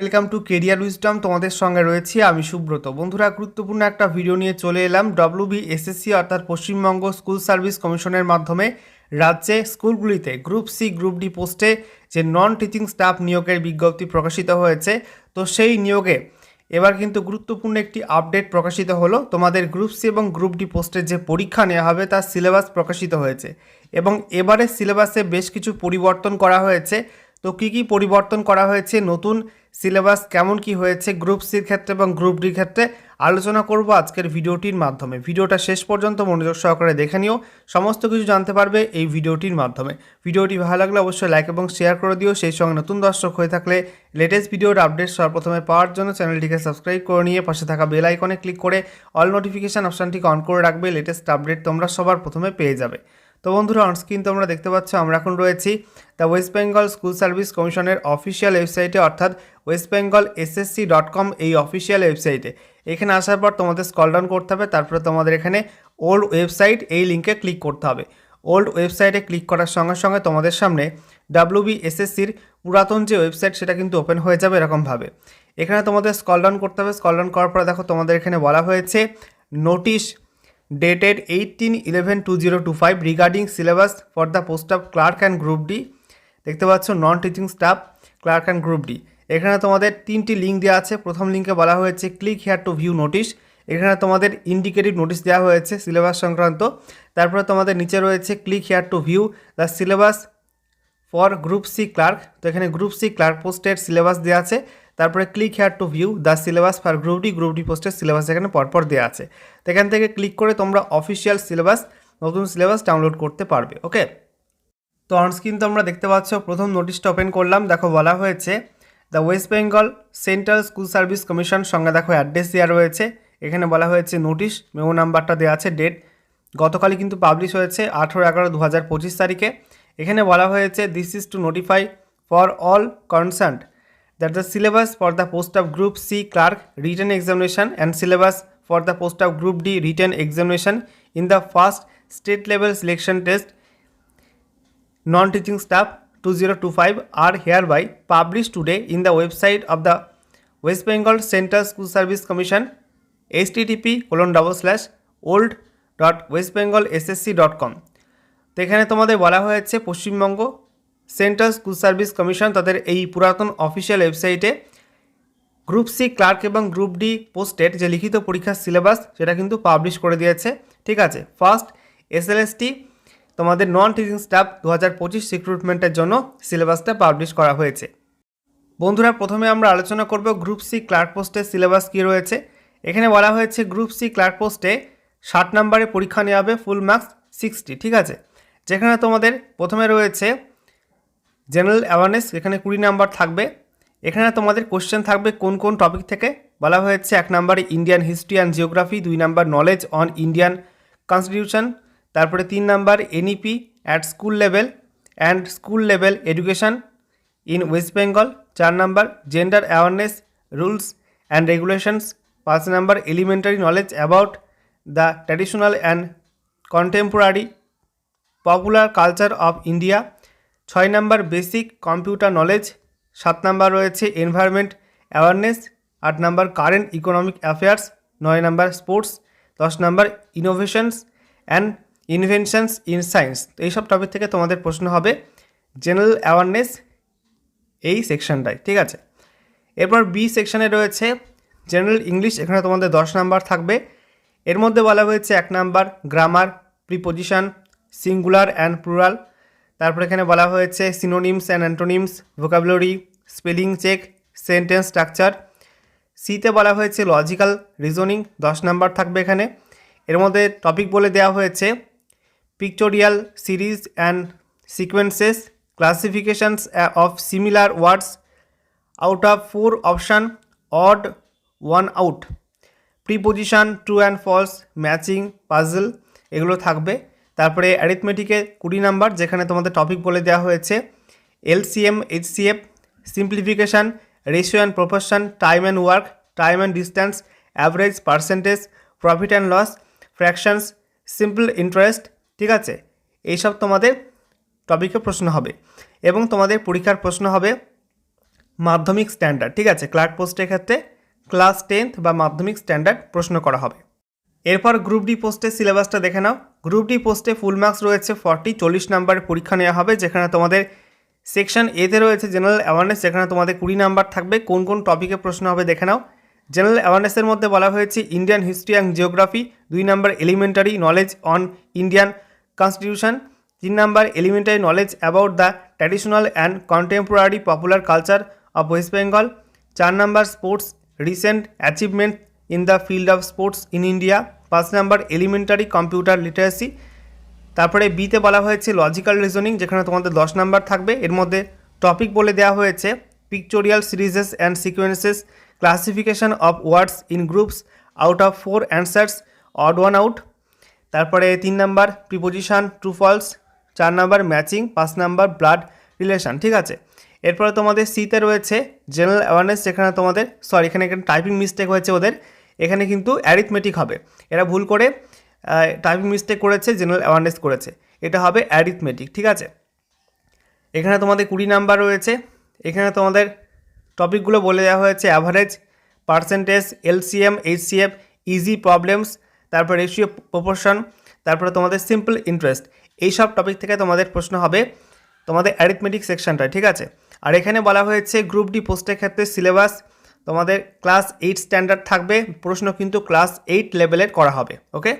Welcome to career wisdom তোমাদের সঙ্গে রয়েছি আমি সুব্রত। বন্ধুরা, গুরুত্বপূর্ণ একটা ভিডিও নিয়ে চলে এলাম ডব্লিউবি এসএসসি অর্থাৎ পশ্চিমবঙ্গ স্কুল সার্ভিস কমিশনের মাধ্যমে রাজ্যে স্কুলগুলিতে গ্রুপ সি গ্রুপ ডি পোস্টে যে নন টিচিং স্টাফ নিয়োগের বিজ্ঞপ্তি প্রকাশিত হয়েছে, তো সেই নিয়োগে এবার কিন্তু গুরুত্বপূর্ণ একটি আপডেট প্রকাশিত হলো। তোমাদের গ্রুপ সি এবং গ্রুপ ডি পোস্টের যে পরীক্ষা নেওয়া হবে, তার সিলেবাস প্রকাশিত হয়েছে। এবং এবারে সিলেবাসে বেশ কিছু পরিবর্তন করা হয়েছে। তো কী কী পরিবর্তন করা হয়েছে? নতুন সিলেবাস কেমন কি হয়েছে? গ্রুপ সির ক্ষেত্রে এবং গ্রুপ ডির ক্ষেত্রে আলোচনা করব আজকের ভিডিওটির মাধ্যমে। ভিডিওটা শেষ পর্যন্ত মনোযোগ সহকারে দেখে নিও। সমস্ত কিছু জানতে পারবে এই ভিডিওটির মাধ্যমে। ভিডিওটি ভালো লাগলে অবশ্যই লাইক এবং শেয়ার করে দিও। সেই সঙ্গে নতুন দর্শক হয়ে থাকলে লেটেস্ট ভিডিওর আপডেট সর্বপ্রথমে পাওয়ার জন্য চ্যানেলটিকে সাবস্ক্রাইব করে নিয়ে পাশে থাকা বেল আইকনে ক্লিক করে অল নোটিফিকেশান অপশানটিকে অন করে রাখবে। লেটেস্ট আপডেট তোমরা সবার প্রথমে পেয়ে যাবে। তো বন্ধুরা অনস্ক্রিন তোমরা দেখতে পাচ্ছ, আমরা এখন রয়েছি the West Bengal school service কমিশনের অফিসিয়াল ওয়েবসাইটে অর্থাৎ West Bengal SSC dot com এই অফিসিয়াল ওয়েবসাইটে এখানে আসার পর তোমাদের স্কল ডাউন করতে হবে, তারপরে তোমাদের এখানে ওল্ড ওয়েবসাইট এই লিঙ্কে ক্লিক করতে হবে। ওল্ড ওয়েবসাইটে ক্লিক করার সঙ্গে সঙ্গে তোমাদের সামনে ডাব্লিউবি এসএসসির পুরাতন যে ওয়েবসাইট সেটা কিন্তু ওপেন হয়ে যাবে এরকমভাবে। এখানে তোমাদের স্কল ডাউন করতে হবে স্কল ডাউন করার পরে দেখো তোমাদের এখানে বলা হয়েছে notice dated 18 11 2025 regarding syllabus for the post of clerk and group D. দেখতে পাচ্ছ non teaching staff clerk and group D এখানে তোমাদের তিনটি লিঙ্ক দেওয়া আছে। প্রথম লিঙ্কে বলা হয়েছে click here to view notice এখানে তোমাদের ইন্ডিকেটিভ নোটিশ দেওয়া হয়েছে সিলেবাস সংক্রান্ত। তারপরে তোমাদের নিচে রয়েছে click here to view the syllabus for group C clerk তো এখানে গ্রুপ সি ক্লার্ক পোস্টের সিলেবাস দেওয়া আছে। তারপরে click here to view the syllabus for group D group D পোস্টের সিলেবাস এখানে পরপর দেওয়া আছে। এখান থেকে ক্লিক করে তোমরা অফিসিয়াল সিলেবাস নতুন সিলেবাস ডাউনলোড করতে পারবে ওকে তো অনস্ক্রিন তোমরা দেখতে পাচ্ছ, প্রথম নোটিশটা ওপেন করলাম। দেখো বলা হয়েছে the West Bengal central school service commission সঙ্গে দেখো অ্যাড্রেস দেওয়া রয়েছে। এখানে বলা হয়েছে নোটিশ মেমো নাম্বারটা দেওয়া আছে ডেট গতকালই কিন্তু পাবলিশ হয়েছে, আঠেরো এগারো দু হাজার পঁচিশ তারিখে। এখানে বলা হয়েছে this is to notify for all concern that the syllabus for the post of group C clerk written examination and syllabus for the post of group D written examination in the first state level selection test non-teaching staff 2025 are hereby published today in the website of the West Bengal Central School Service Commission http colon double slash old dot westbengalssc.com তো এখানে তোমাদের বলা হয়েছে Paschimbanga central school service commission তাদের এই পুরাতন official ওয়েবসাইটে group C clerk এবং গ্রুপ ডি পোস্টের যে লিখিত পরীক্ষার সিলেবাস সেটা কিন্তু পাবলিশ করে দিয়েছে। ঠিক আছে, ফার্স্ট এসএলএসটি তোমাদের নন টিচিং স্টাফ দু হাজার পঁচিশ রিক্রুটমেন্টের জন্য সিলেবাসটা পাবলিশ করা হয়েছে। বন্ধুরা, প্রথমে আমরা আলোচনা করব গ্রুপ সি ক্লার্ক পোস্টের সিলেবাস কী রয়েছে। এখানে বলা হয়েছে গ্রুপ সি ক্লার্ক পোস্টে ষাট নম্বরে পরীক্ষা নেওয়া হবে, ফুল মার্কস সিক্সটি, ঠিক আছে? যেখানে তোমাদের প্রথমে রয়েছে জেনারেল অ্যাওয়ারনেস এখানে কুড়ি নাম্বার থাকবে। এখানে তোমাদের কোশ্চেন থাকবে, কোন কোন টপিক থেকে? বলা হয়েছে এক নাম্বারে ইন্ডিয়ান হিস্ট্রি অ্যান্ড জিওগ্রাফি দুই number knowledge on Indian constitution তারপরে তিন number NEP at school level and school level education in West Bengal চার number gender awareness rules and regulations পাঁচ number elementary knowledge about the traditional and contemporary popular culture of India ছয় number basic computer knowledge, সাত number রয়েছে environment awareness, আট number current economic affairs, নয় number sports, দশ number innovations and inventions in science. তো এইসব topic থেকে তোমাদের প্রশ্ন হবে জেনারেল অ্যাওয়ারনেস এই সেকশনটায়, ঠিক আছে? এরপর বি সেকশনে রয়েছে জেনারেল ইংলিশ, এখানে তোমাদের দশ নাম্বার থাকবে। এর মধ্যে বলা হয়েছে এক number grammar, preposition, singular and plural. তারপর এখানে বলা হয়েছে synonyms and antonyms vocabulary spelling check sentence structure সিতে বলা হয়েছে লজিক্যাল রিজনিং দশ নাম্বার থাকবে এখানে। এর মধ্যে টপিক বলে দেওয়া হয়েছে pictorial series and sequences classifications of similar words out of four option odd one out preposition true and false matching puzzle এগুলো থাকবে। তারপরে অ্যারিথমেটিকে কুড়ি নাম্বার, যেখানে তোমাদের টপিক বলে দেওয়া হয়েছে LCM HCF simplification ratio and proportion time and work time and distance average percentage profit and loss fractions simple interest ঠিক আছে? এইসব তোমাদের টপিকে প্রশ্ন হবে এবং তোমাদের পরীক্ষার প্রশ্ন হবে মাধ্যমিক স্ট্যান্ডার্ড ঠিক আছে? ক্লার্ক পোস্টের ক্ষেত্রে ক্লাস টেন্থ বা মাধ্যমিক স্ট্যান্ডার্ড প্রশ্ন করা হবে। এরপর গ্রুপ ডি পোস্টের সিলেবাসটা দেখে নাও। গ্রুপ ডি পোস্টে ফুল মার্কস রয়েছে ফর্টি চল্লিশ নাম্বারের পরীক্ষা নেওয়া হবে, যেখানে তোমাদের সেকশন এতে রয়েছে জেনারেল অ্যাওয়ারনেস যেখানে তোমাদের কুড়ি নাম্বার থাকবে। কোন কোন টপিকে প্রশ্ন হবে দেখে নাও। জেনারেল অ্যাওয়ারনেসের মধ্যে বলা হয়েছে ইন্ডিয়ান হিস্ট্রি অ্যান্ড জিওগ্রাফি দুই number elementary knowledge on Indian constitution তিন number elementary knowledge about the traditional and contemporary popular culture of West Bengal চার number sports recent achievement in the field of sports in India পাঁচ number elementary computer literacy তারপরে বিতে বলা হয়েছে logical reasoning যেখানে তোমাদের দশ নাম্বার থাকবে। এর মধ্যে টপিক বলে দেওয়া হয়েছে pictorial series and sequences classification of words in groups out of four answers odd one out তারপরে তিন নাম্বার প্রিপোজিশন ট্রু ফলস চার নাম্বার ম্যাচিং পাঁচ নাম্বার ব্লাড রিলেশন ঠিক আছে? এরপরে তোমাদের সিতে রয়েছে জেনারেল অ্যাওয়ারনেস যেখানে তোমাদের সরি এখানে এখানে টাইপিং মিস্টেক হয়েছে ওদের। এখানে কিন্তু অ্যারিথমেটিক হবে। এরা ভুল করে টাইপিং মিস্টেক করেছে জেনারেল অ্যাওয়ারনেস করেছে। এটা হবে অ্যারিথমেটিক ঠিক আছে? এখানে তোমাদের কুড়ি নাম্বার রয়েছে। এখানে তোমাদের টপিকগুলো বলে দেওয়া হয়েছে average percentage LCM HCF easy problems তারপর রেশিও প্রপোর্শন তারপরে তোমাদের সিম্পল ইন্টারেস্ট এই সব টপিক থেকে তোমাদের প্রশ্ন হবে তোমাদের অ্যারিথমেটিক সেকশনটা ঠিক আছে? আর এখানে বলা হয়েছে গ্রুপ ডি পোস্টের ক্ষেত্রে সিলেবাস তোমাদের ক্লাস এইট স্ট্যান্ডার্ড থাকবে প্রশ্ন কিন্তু ক্লাস এইট লেভেলের করা হবে ওকে